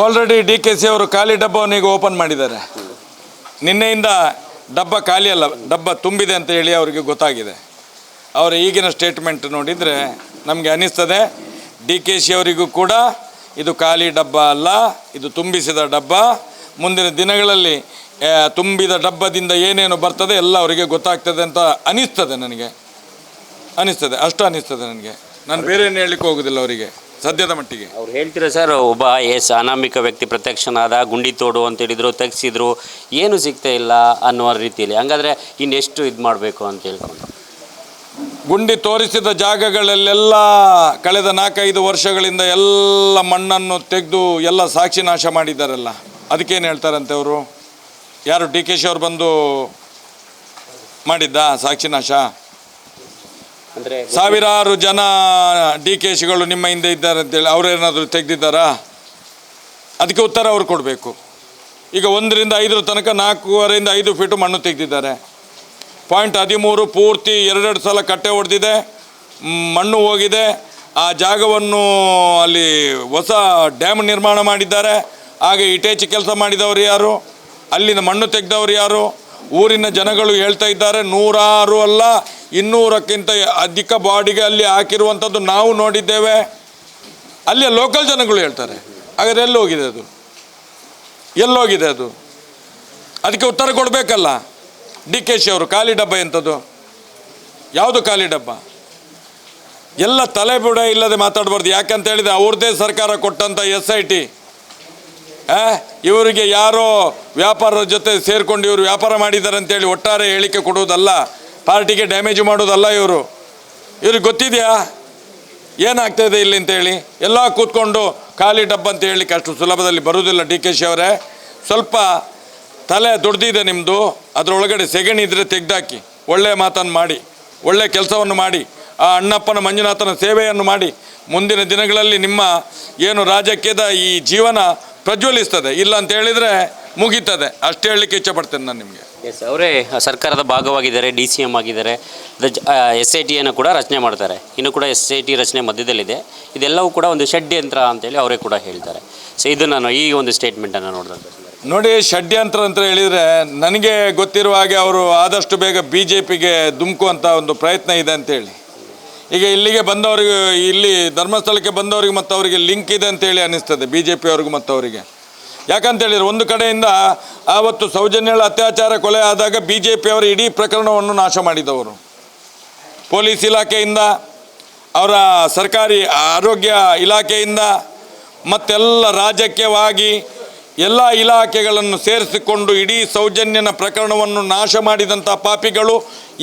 Already D K C ಅವರು ಖಾಲಿ ಡಬ್ಬವನ್ನು ಈಗ ಓಪನ್ ಮಾಡಿದ್ದಾರೆ. ನಿನ್ನೆಯಿಂದ ಡಬ್ಬ ಖಾಲಿ ಅಲ್ಲ, ಡಬ್ಬ ತುಂಬಿದೆ ಅಂತ ಹೇಳಿ ಅವರಿಗೆ ಗೊತ್ತಾಗಿದೆ. ಅವರ ಈಗಿನ ಸ್ಟೇಟ್ಮೆಂಟ್ ನೋಡಿದರೆ ನಮಗೆ ಅನಿಸ್ತದೆ ಡಿ ಕೆ ಸಿ ಅವರಿಗೂ ಕೂಡ ಇದು ಖಾಲಿ ಡಬ್ಬ ಅಲ್ಲ, ಇದು ತುಂಬಿಸಿದ ಡಬ್ಬ. ಮುಂದಿನ ದಿನಗಳಲ್ಲಿ ತುಂಬಿದ ಡಬ್ಬದಿಂದ ಏನೇನು ಬರ್ತದೆ ಎಲ್ಲ ಅವರಿಗೆ ಗೊತ್ತಾಗ್ತದೆ ಅಂತ ಅನಿಸ್ತದೆ ನನಗೆ. ಅನಿಸ್ತದೆ, ಅಷ್ಟು ಅನಿಸ್ತದೆ ನನಗೆ. ನಾನು ಬೇರೆ ಏನು ಹೇಳಲಿಕ್ಕೆ ಹೋಗೋದಿಲ್ಲ ಅವರಿಗೆ. ಸದ್ಯದ ಮಟ್ಟಿಗೆ? ಅವ್ರು ಹೇಳ್ತೀರಾ ಸರ್ ಒಬ್ಬ ಎಸ್ ಅನಾಮಿಕ ವ್ಯಕ್ತಿ ಪ್ರತ್ಯಕ್ಷನಾದ ಗುಂಡಿ ತೋಡು ಅಂತ ಹೇಳಿದ್ರು ತೆಗ್ಸಿದ್ರು ಏನು ಸಿಗ್ತಾ ಇಲ್ಲ ಅನ್ನುವ ರೀತಿಯಲ್ಲಿ. ಹಂಗಾದ್ರೆ ಇನ್ನೆಷ್ಟು ಇದು ಮಾಡಬೇಕು ಅಂತ ಹೇಳ್ಕೊಂಡು. ಗುಂಡಿ ತೋರಿಸಿದ ಜಾಗಗಳಲ್ಲೆಲ್ಲ ಕಳೆದ ನಾಲ್ಕೈದು ವರ್ಷಗಳಿಂದ ಎಲ್ಲ ಮಣ್ಣನ್ನು ತೆಗೆದು ಎಲ್ಲ ಸಾಕ್ಷಿ ನಾಶ ಮಾಡಿದ್ದಾರಲ್ಲ ಅದಕ್ಕೇನು ಹೇಳ್ತಾರಂತೆ ಅವರು? ಯಾರು ಡಿ ಕೆ ಶಿ ಅವ್ರು ಬಂದು ಮಾಡಿದ್ದ ಸಾಕ್ಷಿ ನಾಶ? ಅಂದರೆ ಸಾವಿರಾರು ಜನ ಡಿ ಕೆ ಶಿಗಳು ನಿಮ್ಮ ಹಿಂದೆ ಇದ್ದಾರೆ ಅಂತೇಳಿ ಅವರೇನಾದರೂ ತೆಗೆದಿದ್ದಾರಾ? ಅದಕ್ಕೆ ಉತ್ತರ ಅವ್ರು ಕೊಡಬೇಕು. ಈಗ ಒಂದರಿಂದ ಐದರ ತನಕ ನಾಲ್ಕೂವರೆಯಿಂದ ಐದು ಫೀಟು ಮಣ್ಣು ತೆಗೆದಿದ್ದಾರೆ. ಪಾಯಿಂಟ್ ಹದಿಮೂರು ಪೂರ್ತಿ ಎರಡೆರಡು ಸಲ ಕಟ್ಟೆ ಹೊಡೆದಿದೆ ಮಣ್ಣು ಹೋಗಿದೆ, ಆ ಜಾಗವನ್ನು ಅಲ್ಲಿ ಹೊಸ ಡ್ಯಾಮ್ ನಿರ್ಮಾಣ ಮಾಡಿದ್ದಾರೆ. ಹಾಗೆ ಇಟೇಚಿ ಕೆಲಸ ಮಾಡಿದವರು ಯಾರು? ಅಲ್ಲಿನ ಮಣ್ಣು ತೆಗೆದವರು ಯಾರು? ಊರಿನ ಜನಗಳು ಹೇಳ್ತಾ ಇದ್ದಾರೆ, ನೂರಾರು ಅಲ್ಲ, ಇನ್ನೂರಕ್ಕಿಂತ ಅಧಿಕ ಬಾಡಿಗೆ ಅಲ್ಲಿ ಹಾಕಿರುವಂಥದ್ದು ನಾವು ನೋಡಿದ್ದೇವೆ. ಅಲ್ಲಿಯ ಲೋಕಲ್ ಜನಗಳು ಹೇಳ್ತಾರೆ, ಹಾಗಾದ್ರೆ ಎಲ್ಲಿ ಹೋಗಿದೆ ಅದು? ಎಲ್ಲೋಗಿದೆ ಅದು? ಅದಕ್ಕೆ ಉತ್ತರ ಕೊಡಬೇಕಲ್ಲ. ಡಿ ಕೆ ಶಿ ಅವರು, ಖಾಲಿ ಡಬ್ಬ ಎಂಥದ್ದು? ಯಾವುದು ಖಾಲಿ ಡಬ್ಬ? ಎಲ್ಲ ತಲೆ ಬಿಡ ಇಲ್ಲದೆ ಮಾತಾಡಬಾರ್ದು. ಯಾಕಂತ ಹೇಳಿದ್ರೆ ಅವ್ರದ್ದೇ ಸರ್ಕಾರ ಕೊಟ್ಟಂಥ ಎಸ್ ಐ ಟಿ. ಇವರಿಗೆ ಯಾರೋ ವ್ಯಾಪಾರದ ಜೊತೆ ಸೇರಿಕೊಂಡು ಇವರು ವ್ಯಾಪಾರ ಮಾಡಿದ್ದಾರೆ ಅಂತೇಳಿ ಒಟ್ಟಾರೆ ಹೇಳಿಕೆ ಕೊಡುವುದಲ್ಲ, ಪಾರ್ಟಿಗೆ ಡ್ಯಾಮೇಜ್ ಮಾಡೋದಲ್ಲ ಇವರು. ಇವ್ರಿಗೆ ಗೊತ್ತಿದೆಯಾ? ಏನಾಗ್ತಾ ಇದೆ ಇಲ್ಲಿ ಅಂತೇಳಿ? ಎಲ್ಲ ಕೂತ್ಕೊಂಡು ಖಾಲಿ ಡಬ್ಬ ಅಂತ ಹೇಳಲಿಕ್ಕೆ ಅಷ್ಟು ಸುಲಭದಲ್ಲಿ ಬರುವುದಿಲ್ಲ ಡಿ ಕೆ ಶಿ ಅವರೇ. ಸ್ವಲ್ಪ ತಲೆ ದುಡ್ದಿದೆ ನಿಮ್ಮದು ಅದರೊಳಗಡೆ ಸೆಗಣಿ ಇದ್ದರೆ ತೆಗೆದಾಕಿ ಒಳ್ಳೆಯ ಮಾತನ್ನು ಮಾಡಿ ಒಳ್ಳೆಯ ಕೆಲಸವನ್ನು ಮಾಡಿ, ಆ ಅಣ್ಣಪ್ಪನ ಮಂಜುನಾಥನ ಸೇವೆಯನ್ನು ಮಾಡಿ ಮುಂದಿನ ದಿನಗಳಲ್ಲಿ ನಿಮ್ಮ ಏನು ರಾಜಕೀಯದ ಈ ಜೀವನ ಪ್ರಜ್ವಲಿಸ್ತದೆ. ಇಲ್ಲ ಅಂತ ಹೇಳಿದ್ರೆ ಮುಗೀತದೆ. ಅಷ್ಟು ಹೇಳಲಿಕ್ಕೆ ಇಚ್ಛಪಡ್ತೇನೆ ನಾನು ನಿಮಗೆ. ಎಸ್ ಅವರೇ ಸರ್ಕಾರದ ಭಾಗವಾಗಿದ್ದಾರೆ ಡಿ ಸಿ ಎಂ ಆಗಿದ್ದಾರೆ. ಎಸ್ ಐ ಟಿಯನ್ನು ಕೂಡ ರಚನೆ ಮಾಡ್ತಾರೆ. ಇನ್ನು ಕೂಡ ಎಸ್ ಐ ಟಿ ರಚನೆ ಮಧ್ಯದಲ್ಲಿದೆ. ಇದೆಲ್ಲವೂ ಕೂಡ ಒಂದು ಷಡ್ಯಂತ್ರ ಅಂತೇಳಿ ಅವರೇ ಕೂಡ ಹೇಳ್ತಾರೆ. ಸೊ ಇದು ನಾನು ಈ ಒಂದು ಸ್ಟೇಟ್ಮೆಂಟನ್ನು ನೋಡಿದಂಥ ನೋಡಿ ಷಡ್ಯಂತ್ರ ಅಂತ ಹೇಳಿದರೆ ನನಗೆ ಗೊತ್ತಿರುವ ಹಾಗೆ ಅವರು ಆದಷ್ಟು ಬೇಗ ಬಿ ಜೆ ಪಿಗೆ ಧುಮುಕುವಂಥ ಒಂದು ಪ್ರಯತ್ನ ಇದೆ ಅಂತೇಳಿ. ಈಗ ಇಲ್ಲಿಗೆ ಬಂದವರಿಗೆ, ಇಲ್ಲಿ ಧರ್ಮಸ್ಥಳಕ್ಕೆ ಬಂದವರಿಗೆ ಮತ್ತು ಅವರಿಗೆ ಲಿಂಕ್ ಇದೆ ಅಂತೇಳಿ ಅನ್ನಿಸ್ತದೆ ಬಿ ಜೆ ಪಿಯವ್ರಿಗೂ ಮತ್ತು ಅವರಿಗೆ. ಯಾಕಂತ ಹೇಳಿದ್ರೆ ಒಂದು ಕಡೆಯಿಂದ ಆವತ್ತು ಸೌಜನ್ಯಳ ಅತ್ಯಾಚಾರ ಕೊಲೆ ಆದಾಗ ಬಿ ಜೆ ಪಿಯವರು ಇಡೀ ಪ್ರಕರಣವನ್ನು ನಾಶ ಮಾಡಿದವರು. ಪೊಲೀಸ್ ಇಲಾಖೆಯಿಂದ, ಅವರ ಸರ್ಕಾರಿ ಆರೋಗ್ಯ ಇಲಾಖೆಯಿಂದ, ಮತ್ತೆಲ್ಲ ರಾಜಕೀಯವಾಗಿ ಎಲ್ಲ ಇಲಾಖೆಗಳನ್ನು ಸೇರಿಸಿಕೊಂಡು ಇಡೀ ಸೌಜನ್ಯನ ಪ್ರಕರಣವನ್ನು ನಾಶ ಮಾಡಿದಂಥ ಪಾಪಿಗಳು,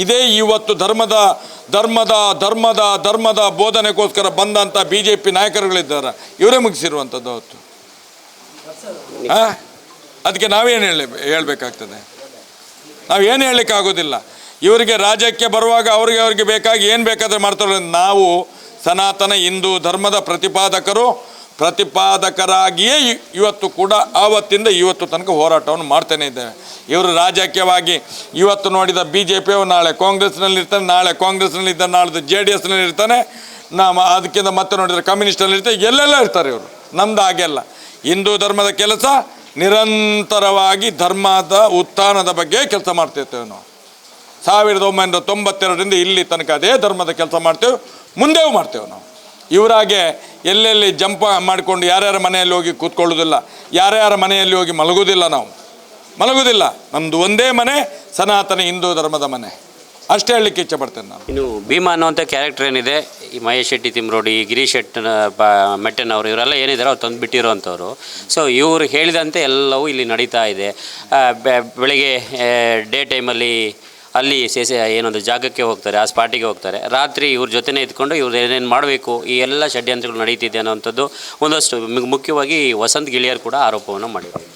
ಇದೇ ಇವತ್ತು ಧರ್ಮದ ಧರ್ಮದ ಧರ್ಮದ ಧರ್ಮದ ಬೋಧನೆಗೋಸ್ಕರ ಬಂದಂಥ ಬಿ ಜೆ ಪಿ ನಾಯಕರುಗಳಿದ್ದಾರೆ. ಇವರೇ ಮುಗಿಸಿರುವಂಥದ್ದು ಅವತ್ತು. ಹಾಂ? ಅದಕ್ಕೆ ನಾವೇನು ಹೇಳಿ ಹೇಳಬೇಕಾಗ್ತದೆ. ನಾವು ಏನು ಹೇಳಲಿಕ್ಕೆ ಆಗೋದಿಲ್ಲ ಇವರಿಗೆ ರಾಜ್ಯಕ್ಕೆ ಬರುವಾಗ ಅವರಿಗೆ ಅವರಿಗೆ ಬೇಕಾಗಿ ಏನು ಬೇಕಾದರೆ ಮಾಡ್ತಾರೆ ನಾವು ಸನಾತನ ಹಿಂದೂ ಧರ್ಮದ ಪ್ರತಿಪಾದಕರು ಪ್ರತಿಪಾದಕರಾಗಿಯೇ ಇವತ್ತು ಕೂಡ ಆವತ್ತಿಂದ ಇವತ್ತು ತನಕ ಹೋರಾಟವನ್ನು ಮಾಡ್ತಾನೆ ಇದ್ದೇವೆ ಇವರು ರಾಜಕೀಯವಾಗಿ ಇವತ್ತು ನೋಡಿದ ಬಿ ಜೆ ಪಿಯು ನಾಳೆ ಕಾಂಗ್ರೆಸ್ನಲ್ಲಿ ಇರ್ತಾನೆ ನಾಳೆ ಕಾಂಗ್ರೆಸ್ನಲ್ಲಿ ಇದ್ದ ನಾಳೆ ಜೆ ಡಿ ಎಸ್ನಲ್ಲಿ ಇರ್ತಾನೆ ನಮ್ಮ ಅದಕ್ಕಿಂತ ಮತ್ತೆ ನೋಡಿದರೆ ಕಮ್ಯುನಿಸ್ಟಲ್ಲಿ ಇರ್ತಾರೆ ಎಲ್ಲೆಲ್ಲ ಇರ್ತಾರೆ ಇವರು. ನಮ್ದು ಹಾಗೆಲ್ಲ. ಹಿಂದೂ ಧರ್ಮದ ಕೆಲಸ, ನಿರಂತರವಾಗಿ ಧರ್ಮದ ಉತ್ಥಾನದ ಬಗ್ಗೆ ಕೆಲಸ ಮಾಡ್ತಿರ್ತೇವೆ ನಾವು. ಸಾವಿರದ ಒಂಬೈನೂರ ತೊಂಬತ್ತೆರಡರಿಂದ ಇಲ್ಲಿ ತನಕ ಅದೇ ಧರ್ಮದ ಕೆಲಸ ಮಾಡ್ತೇವೆ, ಮುಂದೆಯೂ ಮಾಡ್ತೇವೆ ನಾವು. ಇವರಾಗೆ ಎಲ್ಲೆಲ್ಲಿ ಜಂಪ ಮಾಡಿಕೊಂಡು ಯಾರ್ಯಾರ ಮನೆಯಲ್ಲಿ ಹೋಗಿ ಕೂತ್ಕೊಳ್ಳೋದಿಲ್ಲ, ಯಾರ್ಯಾರ ಮನೆಯಲ್ಲಿ ಹೋಗಿ ಮಲಗೋದಿಲ್ಲ ನಾವು. ಮಲಗೋದಿಲ್ಲ. ನಮ್ಮದು ಒಂದೇ ಮನೆ, ಸನಾತನ ಹಿಂದೂ ಧರ್ಮದ ಮನೆ. ಅಷ್ಟೇ ಹೇಳಲಿಕ್ಕೆ ಇಚ್ಛಪಡ್ತೇನೆ ನಾನು. ಇನ್ನು ಭೀಮಾ ಅನ್ನುವಂಥ ಕ್ಯಾರೆಕ್ಟರ್ ಏನಿದೆ, ಈ ಮಹೇಶ್ ಶೆಟ್ಟಿ, ತಿಮ್ರೋಡಿ ಗಿರೀಶ್ ಶೆಟ್ಟ ಮೆಟ್ಟನವರು ಇವರೆಲ್ಲ ಏನಿದ್ದಾರೆ ಅವ್ರು ತಂದು ಬಿಟ್ಟಿರೋವಂಥವ್ರು ಸೊ ಇವರು ಹೇಳಿದಂತೆ ಎಲ್ಲವೂ ಇಲ್ಲಿ ನಡೀತಾ ಇದೆ. ಬೆಳಿಗ್ಗೆ ಡೇ ಟೈಮಲ್ಲಿ ಅಲ್ಲಿ ಸೇಸೆ ಏನೊಂದು ಜಾಗಕ್ಕೆ ಹೋಗ್ತಾರೆ, ಆ ಸ್ಪಾಟಿಗೆ ಹೋಗ್ತಾರೆ. ರಾತ್ರಿ ಇವ್ರ ಜೊತೆನೇ ಇದ್ಕೊಂಡು ಇವ್ರು ಏನೇನು ಮಾಡಬೇಕು, ಈ ಎಲ್ಲ ಷಡ್ಯಂತ್ರಗಳು ನಡೀತಿದೆ ಅನ್ನೋವಂಥದ್ದು ಒಂದಷ್ಟು ಮುಖ್ಯವಾಗಿ ವಸಂತ್ ಗಿಳಿಯರ್ ಕೂಡ ಆರೋಪವನ್ನು ಮಾಡಿದ್ದಾರೆ.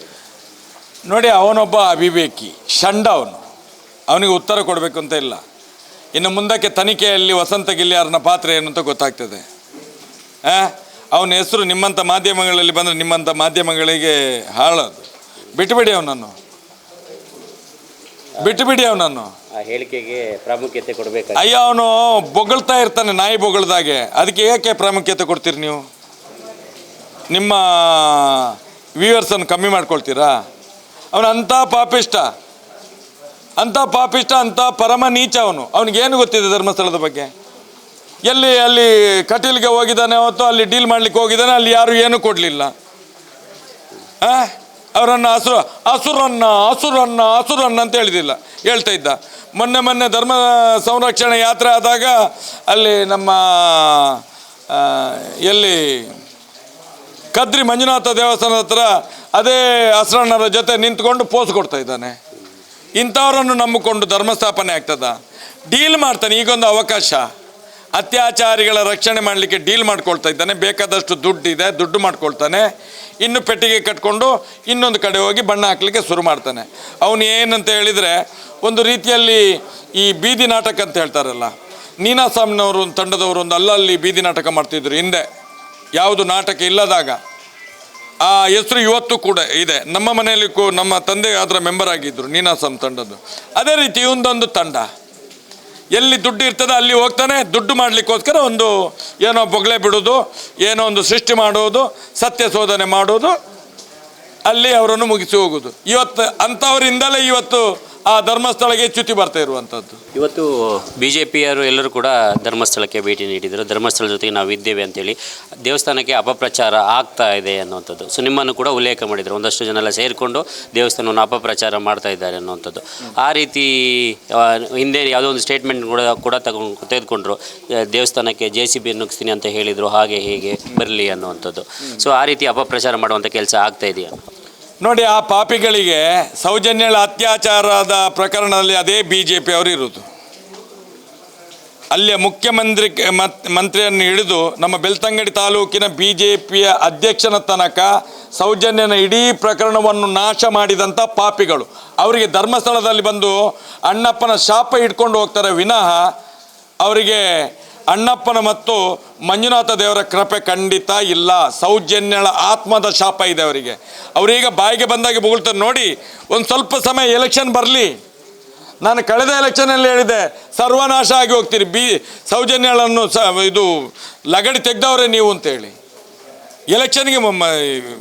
ನೋಡಿ, ಅವನೊಬ್ಬ ಅವಿವೇಕಿ ಷಂಡ ಅವನು. ಅವನಿಗೆ ಉತ್ತರ ಕೊಡಬೇಕು ಅಂತ ಇಲ್ಲ. ಇನ್ನು ಮುಂದಕ್ಕೆ ತನಿಖೆಯಲ್ಲಿ ವಸಂತ ಗಿಲ್ಲಿಯಾರನ ಪಾತ್ರ ಏನು ಅಂತ ಗೊತ್ತಾಗ್ತದೆ? ಅವನ ಹೆಸರು ನಿಮ್ಮಂಥ ಮಾಧ್ಯಮಗಳಲ್ಲಿ ಬಂದರೆ ನಿಮ್ಮಂಥ ಮಾಧ್ಯಮಗಳಿಗೆ ಹಾಳದು. ಬಿಟ್ಟುಬಿಡಿ ಅವನನ್ನು. ಬಿಟ್ಟುಬಿಡಿ ಅವನನ್ನು. ಆ ಹೇಳಿಕೆಗೆ ಪ್ರಾಮುಖ್ಯತೆ ಕೊಡಬೇಕು ಅಯ್ಯೋ ಅವನು ಬೊಗಳ್ತಾ ಇರ್ತಾನೆ ನಾಯಿ ಬೊಗಳ್ದಾಗೆ. ಅದಕ್ಕೆ ಏಕೆ ಪ್ರಾಮುಖ್ಯತೆ ಕೊಡ್ತೀರಿ ನೀವು? ನಿಮ್ಮ ವ್ಯೂವರ್ಸನ್ನು ಕಮ್ಮಿ ಮಾಡ್ಕೊಳ್ತೀರಾ? ಅವನು ಅಂತ ಪಾಪಿಷ್ಟ ಅಂಥ ಪಾಪಿಷ್ಟ ಅಂತ ಪರಮ ನೀಚ ಅವನು. ಅವನಿಗೇನು ಗೊತ್ತಿದೆ ಧರ್ಮಸ್ಥಳದ ಬಗ್ಗೆ? ಎಲ್ಲಿ ಅಲ್ಲಿ ಕಟೀಲ್ಗೆ ಹೋಗಿದ್ದಾನೆ ಅವತ್ತು ಅಲ್ಲಿ ಡೀಲ್ ಮಾಡ್ಲಿಕ್ಕೆ ಹೋಗಿದ್ದಾನೆ ಅಲ್ಲಿ ಯಾರು ಏನೂ ಕೊಡಲಿಲ್ಲ. ಅವರನ್ನು ಹಸುರ ಹಸುರನ್ನ ಹಸುರನ್ನ ಹಸುರನ್ನ ಅಂತ ಹೇಳಿದಿಲ್ಲ. ಹೇಳ್ತಾ ಇದ್ದ. ಮೊನ್ನೆ ಮೊನ್ನೆ ಧರ್ಮ ಸಂರಕ್ಷಣೆ ಯಾತ್ರೆ ಆದಾಗ ಅಲ್ಲಿ ನಮ್ಮ ಎಲ್ಲಿ ಕದ್ರಿ ಮಂಜುನಾಥ ದೇವಸ್ಥಾನದ ಹತ್ರ ಅದೇ ಹಸುರಣ್ಣರ ಜೊತೆ ನಿಂತ್ಕೊಂಡು ಪೋಸ್ ಕೊಡ್ತಾ ಇದ್ದಾನೆ. ಇಂಥವರನ್ನು ನಂಬಿಕೊಂಡು ಧರ್ಮಸ್ಥಾಪನೆ ಆಗ್ತದ? ಡೀಲ್ ಮಾಡ್ತಾನೆ, ಈಗೊಂದು ಅವಕಾಶ. ಅತ್ಯಾಚಾರಿಗಳ ರಕ್ಷಣೆ ಮಾಡಲಿಕ್ಕೆ ಡೀಲ್ ಮಾಡ್ಕೊಳ್ತಾ ಇದ್ದಾನೆ. ಬೇಕಾದಷ್ಟು ದುಡ್ಡಿದೆ ದುಡ್ಡು ಮಾಡ್ಕೊಳ್ತಾನೆ. ಇನ್ನು ಪೆಟ್ಟಿಗೆ ಕಟ್ಕೊಂಡು ಇನ್ನೊಂದು ಕಡೆ ಹೋಗಿ ಬಣ್ಣ ಹಾಕ್ಲಿಕ್ಕೆ ಶುರು ಮಾಡ್ತಾನೆ. ಅವನು ಏನಂತ ಹೇಳಿದರೆ, ಒಂದು ರೀತಿಯಲ್ಲಿ ಈ ಬೀದಿ ನಾಟಕ ಅಂತ ಹೇಳ್ತಾರಲ್ಲ ನೀನಾಸಾಮ್ನವರು ಒಂದು ತಂಡದವರು ಒಂದು ಅಲ್ಲಲ್ಲಿ ಬೀದಿ ನಾಟಕ ಮಾಡ್ತಿದ್ರು ಹಿಂದೆ. ಯಾವುದು ನಾಟಕ ಇಲ್ಲದಾಗ, ಆ ಹೆಸರು ಇವತ್ತು ಕೂಡ ಇದೆ. ನಮ್ಮ ಮನೆಯಲ್ಲಿ ನಮ್ಮ ತಂದೆ ಅದರ ಮೆಂಬರ್ ಆಗಿದ್ದರು ನೀನಾಸಂ ತಂಡದ್ದು. ಅದೇ ರೀತಿ ಇವೊಂದೊಂದು ತಂಡ. ಎಲ್ಲಿ ದುಡ್ಡು ಇರ್ತದೆ ಅಲ್ಲಿ ಹೋಗ್ತಾನೆ, ದುಡ್ಡು ಮಾಡಲಿಕ್ಕೋಸ್ಕರ ಒಂದು ಏನೋ ಬೊಗಳೆ ಬಿಡೋದು, ಏನೋ ಒಂದು ಸೃಷ್ಟಿ ಮಾಡೋದು, ಸತ್ಯ ಶೋಧನೆ ಮಾಡೋದು, ಅಲ್ಲಿ ಅವರನ್ನು ಮುಗಿಸಿ ಹೋಗೋದು. ಇವತ್ತು ಅಂಥವರಿಂದಲೇ ಇವತ್ತು ಆ ಧರ್ಮಸ್ಥಳಕ್ಕೆ ಚ್ಯುತಿ ಬರ್ತಾ ಇರುವಂಥದ್ದು. ಇವತ್ತು ಬಿ ಜೆ ಎಲ್ಲರೂ ಕೂಡ ಧರ್ಮಸ್ಥಳಕ್ಕೆ ಭೇಟಿ ನೀಡಿದರು. ಧರ್ಮಸ್ಥಳ ಜೊತೆಗೆ ನಾವು ಇದ್ದೇವೆ ಅಂತೇಳಿ ದೇವಸ್ಥಾನಕ್ಕೆ ಅಪಪ್ರಚಾರ ಆಗ್ತಾ ಇದೆ ಅನ್ನುವಂಥದ್ದು. ಸೊ ನಿಮ್ಮನ್ನು ಕೂಡ ಉಲ್ಲೇಖ ಮಾಡಿದರು. ಒಂದಷ್ಟು ಜನ ಎಲ್ಲ ಸೇರಿಕೊಂಡು ದೇವಸ್ಥಾನವನ್ನು ಅಪಪ್ರಚಾರ ಮಾಡ್ತಾ ಇದ್ದಾರೆ ಅನ್ನುವಂಥದ್ದು. ಆ ರೀತಿ ಹಿಂದೆ ಯಾವುದೋ ಒಂದು ಸ್ಟೇಟ್ಮೆಂಟ್ ಕೂಡ ಕೂಡ ತಗೊಂಡು, ತೆಗೆದುಕೊಂಡ್ರು. ದೇವಸ್ಥಾನಕ್ಕೆ ಜೆ ಸಿ ಬಿ ನುಗ್ಸ್ತೀನಿ ಅಂತ ಹೇಳಿದರು. ಹಾಗೆ, ಹೀಗೆ, ಬರಲಿ ಅನ್ನುವಂಥದ್ದು. ಸೊ ಆ ರೀತಿ ಅಪಪ್ರಚಾರ ಮಾಡುವಂಥ ಕೆಲಸ ಆಗ್ತಾ ಇದೆಯಾ? ನೋಡಿ, ಆ ಪಾಪಿಗಳಿಗೆ ಸೌಜನ್ಯಳ ಅತ್ಯಾಚಾರದ ಪ್ರಕರಣದಲ್ಲಿ ಅದೇ ಬಿ ಜೆ ಪಿ ಅವರು ಇರುವುದು. ಅಲ್ಲಿಯ ಮುಖ್ಯಮಂತ್ರಿ ಮತ್- ಮಂತ್ರಿಯನ್ನು ಹಿಡಿದು ನಮ್ಮ ಬೆಳ್ತಂಗಡಿ ತಾಲೂಕಿನ ಬಿ ಜೆ ಪಿಯ ಅಧ್ಯಕ್ಷನ ತನಕ ಸೌಜನ್ಯನ ಇಡೀ ಪ್ರಕರಣವನ್ನು ನಾಶ ಮಾಡಿದಂಥ ಪಾಪಿಗಳು. ಅವರಿಗೆ ಧರ್ಮಸ್ಥಳದಲ್ಲಿ ಬಂದು ಅಣ್ಣಪ್ಪನ ಶಾಪ ಇಟ್ಕೊಂಡು ಹೋಗ್ತಾರೆ. ವಿನಃ ಅವರಿಗೆ ಅಣ್ಣಪ್ಪನ ಮತ್ತು ಮಂಜುನಾಥ ದೇವರ ಕೃಪೆ ಖಂಡಿತ ಇಲ್ಲ. ಸೌಜನ್ಯಳ ಆತ್ಮದ ಶಾಪ ಇದೆ ಅವರಿಗೆ. ಅವರೀಗ ಬಾಯಿಗೆ ಬಂದಾಗೆ ಬೊಗಳ್ತಾರೆ ನೋಡಿ, ಒಂದು ಸ್ವಲ್ಪ ಸಮಯ ಎಲೆಕ್ಷನ್ ಬರಲಿ. ನಾನು ಕಳೆದ ಎಲೆಕ್ಷನಲ್ಲಿ ಹೇಳಿದೆ ಸರ್ವನಾಶ ಆಗಿ ಹೋಗ್ತೀರಿ ಬಿ, ಸೌಜನ್ಯಳನ್ನು ಸ, ಇದು ಲಗಡಿ ತೆಗ್ದವ್ರೆ ನೀವು ಅಂತೇಳಿ. ಎಲೆಕ್ಷನ್ಗೆ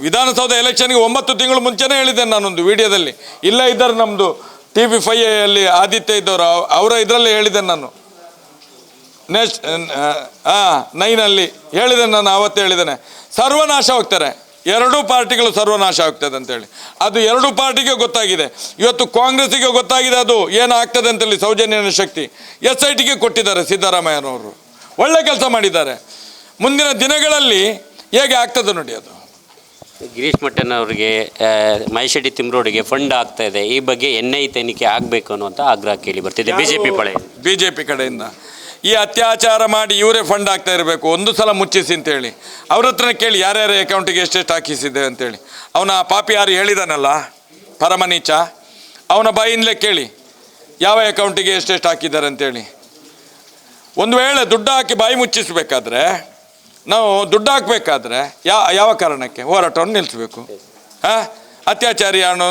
ವಿಧಾನಸೌಧ ಎಲೆಕ್ಷನ್ಗೆ ಒಂಬತ್ತು ತಿಂಗಳು ಮುಂಚೆನೇ ಹೇಳಿದ್ದೆ ನಾನೊಂದು ವಿಡಿಯೋದಲ್ಲಿ. ಇಲ್ಲ ಇದ್ದಾರೆ ನಮ್ಮದು ಟಿ ವಿ ಫೈ ಅಲ್ಲಿ ಆದಿತ್ಯ ಇದ್ದವರು, ಅವ್- ಅವರ ಇದರಲ್ಲಿ ಹೇಳಿದ್ದೆ ನಾನು. ನೆಕ್ಸ್ಟ್ ಹಾಂ ನೈನಲ್ಲಿ ಹೇಳಿದೆ ನಾನು ಆವತ್ತು ಹೇಳಿದ್ದೇನೆ. ಸರ್ವನಾಶ ಹೋಗ್ತಾರೆ. ಎರಡೂ ಪಾರ್ಟಿಗಳು ಸರ್ವನಾಶ ಆಗ್ತದೆ ಅಂತೇಳಿ. ಅದು ಎರಡೂ ಪಾರ್ಟಿಗೆ ಗೊತ್ತಾಗಿದೆ. ಇವತ್ತು ಕಾಂಗ್ರೆಸ್ಸಿಗೆ ಗೊತ್ತಾಗಿದೆ ಅದು. ಏನಾಗ್ತದೆ ಅಂತೇಳಿ ಸೌಜನ್ಯನ ಶಕ್ತಿ. ಎಸ್ ಐ ಟಿಗೆ ಕೊಟ್ಟಿದ್ದಾರೆ ಸಿದ್ದರಾಮಯ್ಯನವರು. ಒಳ್ಳೆ ಕೆಲಸ ಮಾಡಿದ್ದಾರೆ. ಮುಂದಿನ ದಿನಗಳಲ್ಲಿ ಹೇಗೆ ಆಗ್ತದೆ ನೋಡಿ ಅದು. ಗಿರೀಶ್ ಮಟ್ಟನ್ ಅವರಿಗೆ ತಿಮ್ರೋಡಿಗೆ ಫಂಡ್ ಆಗ್ತಾ ಇದೆ. ಈ ಬಗ್ಗೆ ಎನ್ ಐ ತನಿಖೆ ಆಗಬೇಕು ಅನ್ನುವಂಥ ಆಗ್ರಹ ಕೇಳಿ ಬರ್ತಿದೆ. ಬಿಜೆಪಿ ಕಡೆ ಬಿ ಜೆ ಪಿ ಕಡೆಯಿಂದ? ಈ ಅತ್ಯಾಚಾರ ಮಾಡಿ ಇವರೇ ಫಂಡ್ ಆಗ್ತಾ ಇರಬೇಕು. ಒಂದು ಸಲ ಮುಚ್ಚಿಸಿ ಅಂತೇಳಿ. ಅವ್ರ ಹತ್ರ ಕೇಳಿ, ಯಾರ್ಯಾರ ಅಕೌಂಟಿಗೆ ಎಷ್ಟೆಷ್ಟು ಹಾಕಿಸಿದ್ದೆ ಅಂತೇಳಿ. ಅವನ ಪಾಪಿ ಯಾರು ಹೇಳಿದಾನಲ್ಲ? ಪರಮನೀಚ. ಅವನ ಬಾಯಿಂದಲೇ ಕೇಳಿ, ಯಾವ ಅಕೌಂಟಿಗೆ ಎಷ್ಟೆಷ್ಟು ಹಾಕಿದ್ದಾರೆ ಅಂತೇಳಿ. ಒಂದು ವೇಳೆ ದುಡ್ಡು ಹಾಕಿ ಬಾಯಿ ಮುಚ್ಚಿಸಬೇಕಾದ್ರೆ, ನಾವು ದುಡ್ಡು ಹಾಕಬೇಕಾದ್ರೆ, ಯಾ, ಯಾವ ಕಾರಣಕ್ಕೆ? ಹೋರಾಟವನ್ನು ನಿಲ್ಲಿಸಬೇಕು. ಹಾಂ? ಅತ್ಯಾಚಾರಿ ಹಣ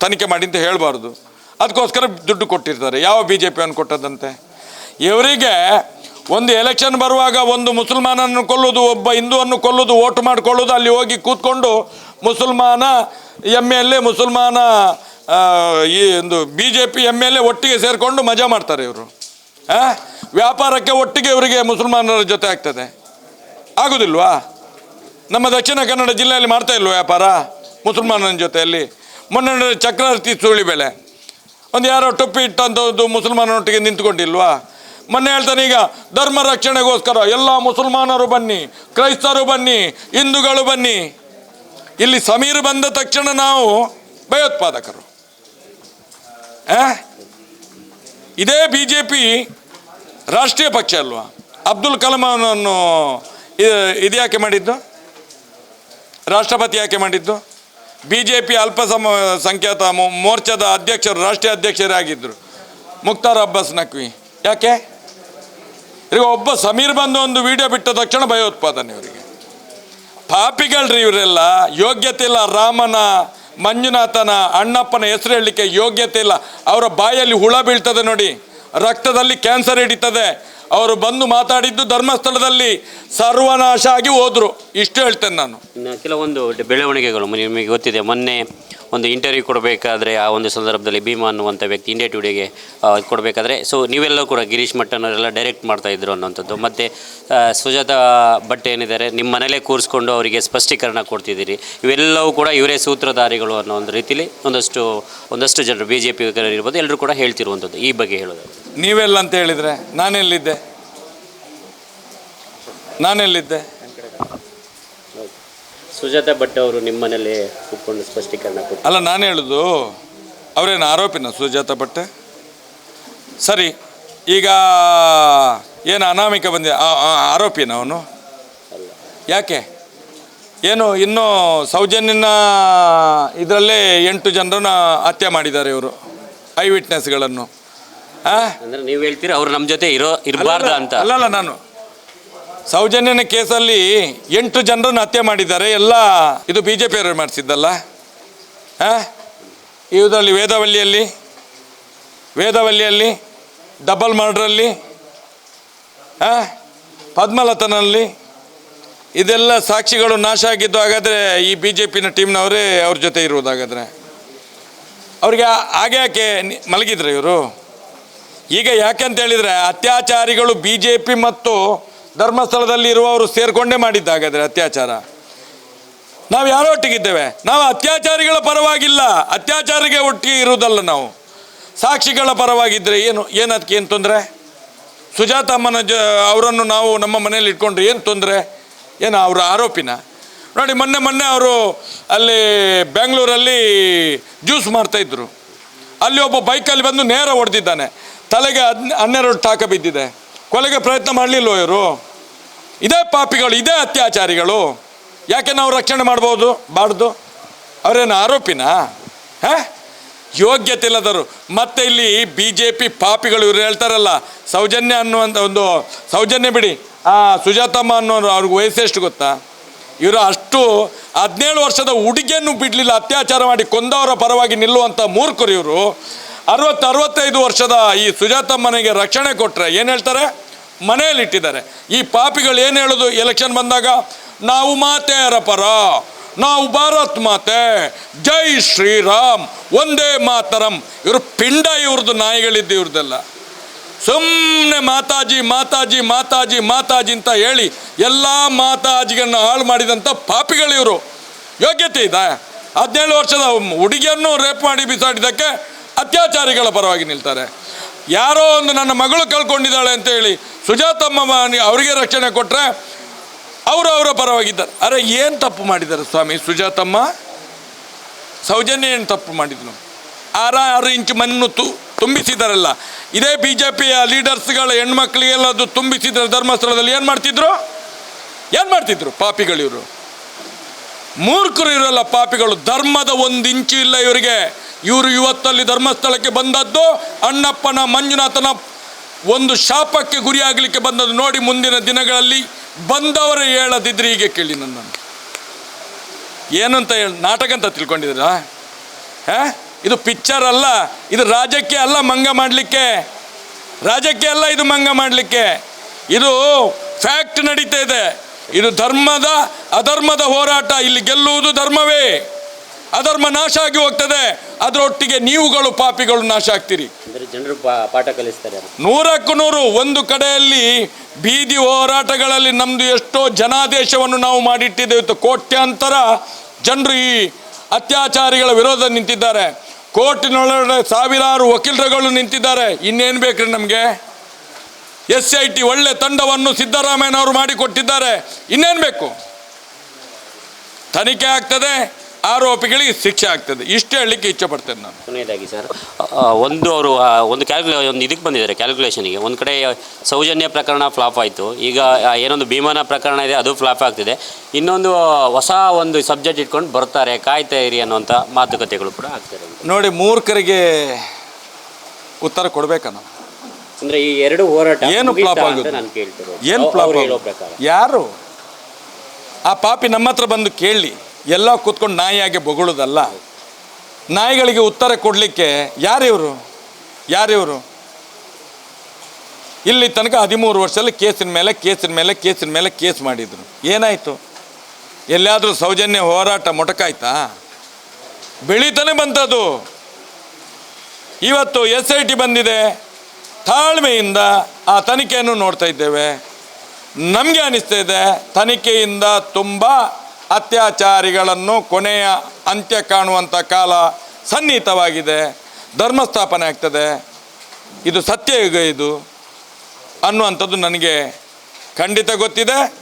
ತನಿಖೆ ಮಾಡಿ ಅಂತ ಹೇಳಬಾರ್ದು. ಅದಕ್ಕೋಸ್ಕರ ದುಡ್ಡು ಕೊಟ್ಟಿರ್ತಾರೆ. ಯಾವ ಬಿ ಜೆ ಪಿಯನ್ನು ಕೊಟ್ಟದಂತೆ ಇವರಿಗೆ ಒಂದು ಎಲೆಕ್ಷನ್ ಬರುವಾಗ ಒಂದು ಮುಸಲ್ಮಾನನ್ನು ಕೊಲ್ಲೋದು ಒಬ್ಬ ಹಿಂದೂವನ್ನು ಕೊಲ್ಲೋದು ಓಟ್ ಮಾಡಿಕೊಳ್ಳೋದು ಅಲ್ಲಿ ಹೋಗಿ ಕೂತ್ಕೊಂಡು ಮುಸಲ್ಮಾನ ಎಂ ಎಲ್ ಎ, ಮುಸಲ್ಮಾನ ಈ ಒಂದು B J P M L A ಒಟ್ಟಿಗೆ ಸೇರಿಕೊಂಡು ಮಜಾ ಮಾಡ್ತಾರೆ ಇವರು. ವ್ಯಾಪಾರಕ್ಕೆ ಒಟ್ಟಿಗೆ ಇವರಿಗೆ ಮುಸಲ್ಮಾನರ ಜೊತೆ ಆಗ್ತದೆ. ಆಗೋದಿಲ್ವಾ? ನಮ್ಮ ದಕ್ಷಿಣ ಕನ್ನಡ ಜಿಲ್ಲೆಯಲ್ಲಿ ಮಾಡ್ತಾ ಇಲ್ವ ವ್ಯಾಪಾರ? ಮುಸಲ್ಮಾನನ ಜೊತೆಯಲ್ಲಿ. ಮೊನ್ನೆ ಚಕ್ರವರ್ತಿ ಸುಳ್ಳಿ ಸುಳಿಬೆಲೆ ಒಂದು ಯಾರೋ ಟೊಪ್ಪಿ ಇಟ್ಟಂಥದ್ದು ಮುಸಲ್ಮಾನರೊಟ್ಟಿಗೆ ನಿಂತ್ಕೊಂಡಿಲ್ವಾ? ಮೊನ್ನೆ ಹೇಳ್ತಾನೆ ಈಗ, ಧರ್ಮ ರಕ್ಷಣೆಗೋಸ್ಕರ ಎಲ್ಲ ಮುಸಲ್ಮಾನರು ಬನ್ನಿ, ಕ್ರೈಸ್ತರು ಬನ್ನಿ, ಹಿಂದೂಗಳು ಬನ್ನಿ. ಇಲ್ಲಿ ಸಮೀರ್ ಬಂದ ತಕ್ಷಣ ನಾವು ಭಯೋತ್ಪಾದಕರು? ಇದೇ ಬಿ ಜೆ ಪಿ ರಾಷ್ಟ್ರೀಯ ಪಕ್ಷ ಅಲ್ವಾ? ಅಬ್ದುಲ್ ಕಲಾಂ ಅವನನ್ನು ಇದು ಯಾಕೆ ಮಾಡಿದ್ದು? ರಾಷ್ಟ್ರಪತಿ ಯಾಕೆ ಮಾಡಿದ್ದು? ಬಿ ಜೆ ಪಿ ಅಲ್ಪಸಮ, ಸಂಖ್ಯಾತ ಮೋರ್ಚಾದ ಅಧ್ಯಕ್ಷರು, ರಾಷ್ಟ್ರೀಯ ಅಧ್ಯಕ್ಷರಾಗಿದ್ದರು ಮುಕ್ತಾರ್ ಅಬ್ಬಾಸ್ ನಕ್ವಿ ಯಾಕೆ? ಈಗ ಒಬ್ಬ ಸಮೀರ್ ಬಂದು ಒಂದು ವಿಡಿಯೋ ಬಿಟ್ಟ ತಕ್ಷಣ ಭಯೋತ್ಪಾದನೆ ಇವರಿಗೆ. ಪಾಪಿಗಳ್ರಿ ಇವರೆಲ್ಲ, ಯೋಗ್ಯತೆ ಇಲ್ಲ, ರಾಮನ, ಮಂಜುನಾಥನ, ಅಣ್ಣಪ್ಪನ ಹೆಸರು ಹೇಳಲಿಕ್ಕೆ ಯೋಗ್ಯತೆ ಇಲ್ಲ. ಅವರ ಬಾಯಲ್ಲಿ ಹುಳ ಬೀಳ್ತದೆ ನೋಡಿ, ರಕ್ತದಲ್ಲಿ ಕ್ಯಾನ್ಸರ್ ಹಿಡಿತದೆ. ಅವರು ಬಂದು ಮಾತಾಡಿದ್ದು ಧರ್ಮಸ್ಥಳದಲ್ಲಿ ಸರ್ವನಾಶ ಆಗಿ ಹೋದ್ರು. ಇಷ್ಟು ಹೇಳ್ತೇನೆ ನಾನು. ಇನ್ನು ಕೆಲವೊಂದು ಬೆಳವಣಿಗೆಗಳು ನಿಮಗೆ ಗೊತ್ತಿದೆ, ಮೊನ್ನೆ ಒಂದು ಇಂಟರ್ವ್ಯೂ ಕೊಡಬೇಕಾದ್ರೆ ಆ ಒಂದು ಸಂದರ್ಭದಲ್ಲಿ ಭೀಮಾ ಅನ್ನುವಂಥ ವ್ಯಕ್ತಿ ಇಂಡಿಯಾ ಟುಡೇಗೆ ಕೊಡಬೇಕಾದ್ರೆ ಸೊ ನೀವೆಲ್ಲರೂ ಕೂಡ ಗಿರೀಶ್ ಮಟ್ಟನವರೆಲ್ಲ ಡೈರೆಕ್ಟ್ ಮಾಡ್ತಾ ಇದ್ರು ಅನ್ನೋಂಥದ್ದು ಮತ್ತು ಸುಜಾತ ಭಟ್ ಏನಿದ್ದಾರೆ ನಿಮ್ಮ ಮನೇಲೇ ಕೂರಿಸ್ಕೊಂಡು ಅವರಿಗೆ ಸ್ಪಷ್ಟೀಕರಣ ಕೊಡ್ತಿದ್ದೀರಿ. ಇವೆಲ್ಲವೂ ಕೂಡ ಇವರೇ ಸೂತ್ರಧಾರಿಗಳು ಅನ್ನೋ ಒಂದು ರೀತಿಲಿ ಒಂದಷ್ಟು ಒಂದಷ್ಟು ಜನರು ಬಿ ಜೆ ಪಿ ಇರ್ಬೋದು ಎಲ್ಲರೂ ಕೂಡ ಹೇಳ್ತಿರುವಂಥದ್ದು ಈ ಬಗ್ಗೆ ಹೇಳೋದು ನೀವೆಲ್ಲ ಅಂತ ಹೇಳಿದರೆ ನಾನೆಲ್ಲಿದ್ದೆ? ನಾನೆಲ್ಲಿದ್ದೆ? ಸುಜಾತ ಭಟ್ ಅವರು ನಿಮ್ಮನೇಲಿ ಕೂತ್ಕೊಂಡು ಸ್ಪಷ್ಟೀಕರಣ ಕೊಟ್ಟು ಅಲ್ಲ ನಾನು ಹೇಳುದು ಅವರೇನು ಆರೋಪಿನ ಸುಜಾತ ಭಟ್ಟೆ? ಸರಿ ಈಗ ಏನು ಅನಾಮಿಕ ಬಂದಿದೆ ಆರೋಪಿನ ಅವನು? ಯಾಕೆ? ಏನು ಇನ್ನೂ ಸೌಜನ್ಯನ ಇದರಲ್ಲೇ ಎಂಟು ಜನರನ್ನ ಹತ್ಯೆ ಮಾಡಿದ್ದಾರೆ ಇವರು ಐ ವಿಟ್ನೆಸ್ಗಳನ್ನು. ಅಂದರೆ ನೀವು ಹೇಳ್ತೀರಿ ಅವ್ರು ನಮ್ಮ ಜೊತೆ ಇರೋ ಇರಬಾರ್ದು ಅಂತ? ಅಲ್ಲಲ್ಲ ನಾನು. ಸೌಜನ್ಯನ ಕೇಸಲ್ಲಿ ಎಂಟು ಜನರನ್ನು ಹತ್ಯೆ ಮಾಡಿದ್ದಾರೆ. ಎಲ್ಲ ಇದು ಬಿ ಜೆ ಪಿಯವರು ಮಾಡಿಸಿದ್ದಲ್ಲ. ಹಾಂ ಇದರಲ್ಲಿ ವೇದವಲ್ಲಿಯಲ್ಲಿ ವೇದವಲ್ಲಿಯಲ್ಲಿ ಡಬಲ್ ಮರ್ಡ್ರಲ್ಲಿ ಹಾಂ ಪದ್ಮಲತನಲ್ಲಿ. ಇದೆಲ್ಲ ಸಾಕ್ಷಿಗಳು ನಾಶ ಆಗಿದ್ದು ಹಾಗಾದರೆ ಈ ಬಿ ಜೆ ಪಿನ ಟೀಮ್ನವರೇ ಅವ್ರ ಜೊತೆ ಇರುವುದಾಗಾದರೆ ಅವ್ರಿಗೆ ಹಾಗೆ ಯಾಕೆ ಮಲಗಿದ್ರು ಇವರು? ಈಗ ಯಾಕೆಂತ ಹೇಳಿದರೆ ಅತ್ಯಾಚಾರಿಗಳು ಬಿ ಜೆ ಪಿ ಮತ್ತು ಧರ್ಮಸ್ಥಳದಲ್ಲಿ ಇರುವವರು ಸೇರ್ಕೊಂಡೇ ಮಾಡಿದ್ದ ಹಾಗಾದರೆ ಅತ್ಯಾಚಾರ. ನಾವು ಯಾರೊಟ್ಟಿಗಿದ್ದೇವೆ ನಾವು ಅತ್ಯಾಚಾರಿಗಳ ಪರವಾಗಿಲ್ಲ. ಅತ್ಯಾಚಾರಿಗೆ ಒಟ್ಟಿಗೆ ಇರುವುದಲ್ಲ ನಾವು. ಸಾಕ್ಷಿಗಳ ಪರವಾಗಿದ್ದರೆ ಏನು ಏನು ಅದಕ್ಕೆ ಏನು ತೊಂದರೆ? ಸುಜಾತಮ್ಮನ ಜ, ಅವರನ್ನು ನಾವು ನಮ್ಮ ಮನೆಯಲ್ಲಿ ಇಟ್ಕೊಂಡ್ರೆ ಏನು ತೊಂದರೆ? ಏನು ಅವರ ಆರೋಪಿನ? ನೋಡಿ, ಮೊನ್ನೆ ಮೊನ್ನೆ ಅವರು ಅಲ್ಲಿ ಬೆಂಗಳೂರಲ್ಲಿ ಜ್ಯೂಸ್ ಮಾಡ್ತಾಯಿದ್ರು ಅಲ್ಲಿ ಒಬ್ಬ ಬೈಕಲ್ಲಿ ಬಂದು ನೇರ ಹೊಡೆದಿದ್ದಾನೆ. ತಲೆಗೆ ಹದ್ ಹನ್ನೆರಡು ಟಾಕ ಬಿದ್ದಿದೆ. ಕೊಲೆಗೆ ಪ್ರಯತ್ನ ಮಾಡಲಿಲ್ವೋ ಇವರು? ಇದೇ ಪಾಪಿಗಳು, ಇದೇ ಅತ್ಯಾಚಾರಿಗಳು. ಯಾಕೆ ನಾವು ರಕ್ಷಣೆ ಮಾಡ್ಬೋದು, ಬಾರ್ದು? ಅವರೇನು ಆರೋಪಿನ? ಹಾಂ? ಯೋಗ್ಯತೆ ಇಲ್ಲದರು ಮತ್ತೆ ಇಲ್ಲಿ ಬಿ ಜೆ ಪಿ ಪಾಪಿಗಳು ಇವರು ಹೇಳ್ತಾರಲ್ಲ, ಸೌಜನ್ಯ ಅನ್ನುವಂಥ ಒಂದು ಸೌಜನ್ಯ ಬಿಡಿ. ಆ ಸುಜಾತಮ್ಮ ಅನ್ನೋರು ಅವ್ರಿಗೆ ವಯಸ್ಸೆಷ್ಟು ಗೊತ್ತಾ? ಇವರು ಅಷ್ಟು ಹದಿನೇಳು ವರ್ಷದ ಹುಡುಗಿಯನ್ನು ಬಿಡಲಿಲ್ಲ, ಅತ್ಯಾಚಾರ ಮಾಡಿ ಕೊಂದವರ ಪರವಾಗಿ ನಿಲ್ಲುವಂಥ ಮೂರ್ಖರು ಇವರು. ಅರವತ್ತು ಅರವತ್ತೈದು ವರ್ಷದ ಈ ಸುಜಾತಮ್ಮನಿಗೆ ರಕ್ಷಣೆ ಕೊಟ್ಟರೆ ಏನು ಹೇಳ್ತಾರೆ? ಮನೆಯಲ್ಲಿ ಇಟ್ಟಿದ್ದಾರೆ. ಈ ಪಾಪಿಗಳು ಏನು ಹೇಳೋದು ಎಲೆಕ್ಷನ್ ಬಂದಾಗ? ನಾವು ಮಾತೆಯರ ಪರ, ನಾವು ಭಾರತ್ ಮಾತೆ, ಜೈ ಶ್ರೀರಾಮ್, ಒಂದೇ ಮಾತರಂ. ಇವರು ಪಿಂಡ ಇವ್ರದ್ದು, ನಾಯಿಗಳಿದ್ದು ಇವ್ರದ್ದೆಲ್ಲ. ಸುಮ್ಮನೆ ಮಾತಾಜಿ ಮಾತಾಜಿ ಮಾತಾಜಿ ಮಾತಾಜಿ ಅಂತ ಹೇಳಿ ಎಲ್ಲ ಮಾತಾಜಿಗಳನ್ನ ಹಾಳು ಮಾಡಿದಂಥ ಪಾಪಿಗಳು ಇವರು. ಯೋಗ್ಯತೆ ಇದೆ? ಹದಿನೇಳು ವರ್ಷದ ಹುಡುಗಿಯನ್ನು ರೇಪ್ ಮಾಡಿ ಬಿಸಾಡಿದ್ದಕ್ಕೆ ಅತ್ಯಾಚಾರಿಗಳ ಪರವಾಗಿ ನಿಲ್ತಾರೆ. ಯಾರೋ ಒಂದು ನನ್ನ ಮಗಳು ಕಳ್ಕೊಂಡಿದ್ದಾಳೆ ಅಂತ ಹೇಳಿ ಸುಜಾತಮ್ಮ ಅವರಿಗೆ ರಕ್ಷಣೆ ಕೊಟ್ಟರೆ ಅವರು ಅವರ ಪರವಾಗಿದ್ದಾರೆ. ಅರೆ, ಏನು ತಪ್ಪು ಮಾಡಿದ್ದಾರೆ ಸ್ವಾಮಿ ಸುಜಾತಮ್ಮ? ಸೌಜನ್ಯ ಏನು ತಪ್ಪು ಮಾಡಿದ್ರು ಆರ ಆರು ಇಂಚು ಮಣ್ಣು ತು ತುಂಬಿಸಿದಾರಲ್ಲ. ಇದೇ ಬಿ ಜೆ ಪಿಯ ಲೀಡರ್ಸ್ಗಳ ಹೆಣ್ಮಕ್ಳಿಗೆಲ್ಲ ಅದು ತುಂಬಿಸಿದ್ರು ಧರ್ಮಸ್ಥಳದಲ್ಲಿ ಏನು ಮಾಡ್ತಿದ್ರು? ಏನು ಮಾಡ್ತಿದ್ರು ಪಾಪಿಗಳು ಇವರು ಮೂರ್ಖರು ಇರೋಲ್ಲ ಪಾಪಿಗಳು, ಧರ್ಮದ ಒಂದು ಇಂಚು ಇಲ್ಲ ಇವರಿಗೆ. ಇವರು ಇವತ್ತಲ್ಲಿ ಧರ್ಮಸ್ಥಳಕ್ಕೆ ಬಂದದ್ದು ಅಣ್ಣಪ್ಪನ ಮಂಜುನಾಥನ ಒಂದು ಶಾಪಕ್ಕೆ ಗುರಿಯಾಗಲಿಕ್ಕೆ ಬಂದದ್ದು ನೋಡಿ ಮುಂದಿನ ದಿನಗಳಲ್ಲಿ ಬಂದವರೇ ಹೇಳದಿದ್ರೆ ಹೀಗೆ ಕೇಳಿ ನನ್ನನ್ನು. ಏನಂತ ಹೇಳಿ, ನಾಟಕ ಅಂತ ತಿಳ್ಕೊಂಡಿದ್ದೀರಾ? ಹಾ? ಇದು ಪಿಕ್ಚರ್ ಅಲ್ಲ, ಇದು ರಾಜಕೀಯ ಅಲ್ಲ ಮಂಗ ಮಾಡಲಿಕ್ಕೆ. ರಾಜಕೀಯ ಅಲ್ಲ ಇದು ಮಂಗ ಮಾಡಲಿಕ್ಕೆ. ಇದು ಫ್ಯಾಕ್ಟ್ ನಡೀತಾ ಇದೆ. ಇದು ಧರ್ಮದ, ಅಧರ್ಮದ ಹೋರಾಟ. ಇಲ್ಲಿ ಗೆಲ್ಲುವುದು ಧರ್ಮವೇ. ಅಧರ್ಮ ನಾಶ ಆಗಿ ಹೋಗ್ತದೆ. ಅದರೊಟ್ಟಿಗೆ ನೀವುಗಳು ಪಾಪಿಗಳು ನಾಶ ಆಗ್ತೀರಿ. ಜನರು ಪಾಠ ಕಲಿಸ್ತಾರೆ ನೂರಕ್ಕೂ ನೂರು ಒಂದು ಕಡೆಯಲ್ಲಿ ಬೀದಿ ಹೋರಾಟಗಳಲ್ಲಿ ನಮ್ಮದು ಎಷ್ಟೋ ಜನಾದೇಶವನ್ನು ನಾವು ಮಾಡಿಟ್ಟಿದ್ದೇವೆ ಕೋಟ್ಯಾಂತರ ಜನರು ಈ ಅತ್ಯಾಚಾರಿಗಳ ವಿರೋಧ ನಿಂತಿದ್ದಾರೆ. ಕೋರ್ಟಿನೊಳಗಡೆ ಸಾವಿರಾರು ವಕೀಲರುಗಳು ನಿಂತಿದ್ದಾರೆ. ಇನ್ನೇನು ಬೇಕ್ರಿ ನಮಗೆ? ಎಸ್ ಐ ಟಿ ಒಳ್ಳೆ ತಂಡವನ್ನು ಸಿದ್ದರಾಮಯ್ಯನವರು ಮಾಡಿಕೊಟ್ಟಿದ್ದಾರೆ. ಇನ್ನೇನು ಬೇಕು? ತನಿಖೆ ಆಗ್ತದೆ. ಆರೋಪಿಗಳಿಗೆ ಶಿಕ್ಷೆ ಆಗ್ತದೆ. ಇಷ್ಟು ಹೇಳಲಿಕ್ಕೆ ಇಚ್ಛೆ ಪಡ್ತೇನೆ ನಾನು. ಕೊನೆಯದಾಗಿ ಸರ್ ಆ, ಒಂದು ಅವರು ಆ, ಒಂದು ಕ್ಯಾಲ್ಕುಲೇ ಒಂದು ಇದಕ್ಕೆ ಬಂದಿದ್ದಾರೆ ಕ್ಯಾಲ್ಕುಲೇಷನಿಗೆ ಒಂದು ಕಡೆ ಸೌಜನ್ಯ ಪ್ರಕರಣ ಫ್ಲಾಪ್ ಆಯಿತು. ಈಗ ಆ, ಏನೊಂದು ಭೀಮಾನ ಪ್ರಕರಣ ಇದೆ ಅದು ಫ್ಲಾಪ್ ಆಗ್ತಿದೆ. ಇನ್ನೊಂದು ಹೊಸ ಒಂದು ಸಬ್ಜೆಕ್ಟ್ ಇಟ್ಕೊಂಡು ಬರ್ತಾರೆ ಕಾಯ್ತಾ ಇರಿ ಅನ್ನೋಂಥ ಮಾತುಕತೆಗಳು ಕೂಡ ಆಗ್ತಾರೆ ನೋಡಿ ಮೂರ್ಖರಿಗೆ ಉತ್ತರ ಕೊಡಬೇಕನ್ನ ಅಂದ್ರೆ ಅಂದರೆ ಈ ಎರಡು ಹೋರಾಟ ಏನು ಮುಗೀತಾ flop ಅಂತ ಆಗೋದು? ನಾನು ಕೇಳ್ತಿರೋದು. ಏನು ಅವ್ರು ಫ್ಲಾಪ್ ಹೇಳೋ ಪ್ರಕಾರ. ಯಾರು? ಆ ಪಾಪಿ ನಮ್ಮ ಹತ್ರ ಬಂದು ಕೇಳಿ. ಎಲ್ಲ ಕೂತ್ಕೊಂಡು ನಾಯಿಯಾಗಿ ಬೊಗಳುದಲ್ಲ. ನಾಯಿಗಳಿಗೆ ಉತ್ತರ ಕೊಡಲಿಕ್ಕೆ ಯಾರಿವರು ಯಾರಿವರು ಇಲ್ಲಿ ತನಕ ಹದಿಮೂರು ವರ್ಷದಲ್ಲಿ ಕೇಸಿನ ಮೇಲೆ ಕೇಸಿನ ಮೇಲೆ ಕೇಸಿನ ಮೇಲೆ ಕೇಸ್ ಮಾಡಿದರು. ಏನಾಯಿತು? ಎಲ್ಲಿಯಾದರೂ ಸೌಜನ್ಯ ಹೋರಾಟ ಮೊಟಕಾಯ್ತಾ? ಬೆಳೀತಾನೆ ಬಂತದು. ಇವತ್ತು ಎಸ್ ಐ ಟಿ ಬಂದಿದೆ. ತಾಳ್ಮೆಯಿಂದ ಆ ತನಿಖೆಯನ್ನು ನೋಡ್ತಾ ಇದ್ದೇವೆ. ನಮಗೆ ಅನಿಸ್ತಾ ಇದೆ, ತನಿಖೆಯಿಂದ ತುಂಬ ಅತ್ಯಾಚಾರಿಗಳನ್ನು ಕೊನೆಯ ಅಂತ್ಯ ಕಾಣುವಂಥ ಕಾಲ ಸನ್ನಿಹಿತವಾಗಿದೆ. ಧರ್ಮಸ್ಥಾಪನೆ ಆಗ್ತದೆ. ಇದು ಸತ್ಯಯುಗ ಇದು ಅನ್ನುವಂಥದ್ದು ನನಗೆ ಖಂಡಿತ ಗೊತ್ತಿದೆ.